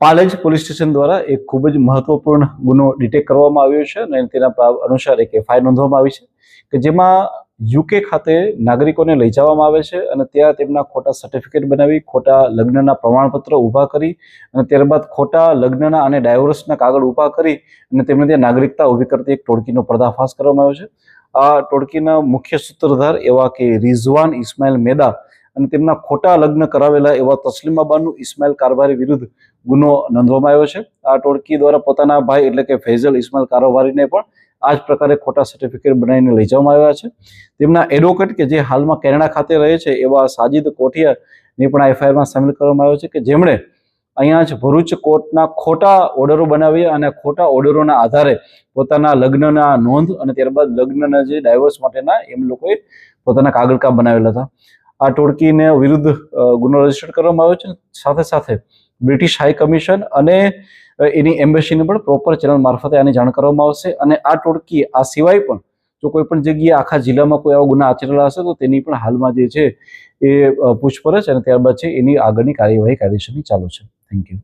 Palej police station દ્વારા એક ખૂબ જ મહત્વપૂર્ણ ગુનો ડિટેક્ટ કરવામાં આવ્યો છે અને તેના અનુસાર એક એફઆઈઆર નોંધવામાં આવી છે કે જેમાં યુકે ખાતે નાગરિકોને લઈ જવામાં આવે છે અને ત્યાં તેમના ખોટા સર્ટિફિકેટ બનાવી, ખોટા લગ્નના પ્રમાણપત્ર ઊભા કરી અને ત્યારબાદ ખોટા લગ્નના અને ડાયવોર્સના કાગળ ઊભા કરી અને તેમને ત્યાં નાગરિકતા ઊભી કરતી એક ટોળકીનો પર્દાફાશ કરવામાં આવ્યો છે. આ ટોળકીના મુખ્ય સૂત્રધાર એવા કે રિઝવાન ઇસ્માઇલ મેદા અને તેમના ખોટા લગ્ન કરાવેલા એવા તસ્લીમાબાનુ ઇસ્માઇલ કારભારી વિરુદ્ધ ગુનો નોંધવામાં આવ્યો છે. આ ટોળકી દ્વારા પોતાના ભાઈ એટલે કે ફૈઝલ ઇસ્માઇલ કારોબારીને પણ આ જ પ્રકારે ખોટા સર્ટિફિકેટ બનાવીને લઈ જવામાં આવ્યા છે. તેમના એડવોકેટ કે જે હાલમાં કેનેડા ખાતે રહે છે એવા સાજિદ કોઠિયાને પણ આ એફઆઈઆરમાં સામેલ કરવામાં આવ્યો છે કે જેમણે અહીંયા જ ભરૂચ કોર્ટના ખોટા ઓર્ડરો બનાવી અને ખોટા ઓર્ડરોના આધારે પોતાના લગ્નના નોંધ અને ત્યારબાદ લગ્નના જે ડાયવોર્સ માટેના એમ લોકોએ પોતાના કાગળકા બનાવેલા હતા. આ ટોળકીને વિરુદ્ધ ગુનો રજિસ્ટર કરવામાં આવ્યો છે. સાથે સાથે બ્રિટિશ હાઈ કમિશન અને એની એમ્બેસીને પણ પ્રોપર ચેનલ મારફતે આની જાણ કરવામાં આવશે અને આ ટોળકી, આ સિવાય પણ જો કોઈ પણ જગ્યાએ આખા જિલ્લામાં કોઈ આવો ગુના આચરેલા હશે, તો તેની પણ હાલમાં જે છે એ પૂછપરછ અને ત્યારબાદ છે એની આગળની કાર્યવાહી કાર્યશૈલી ચાલુ છે. Thank you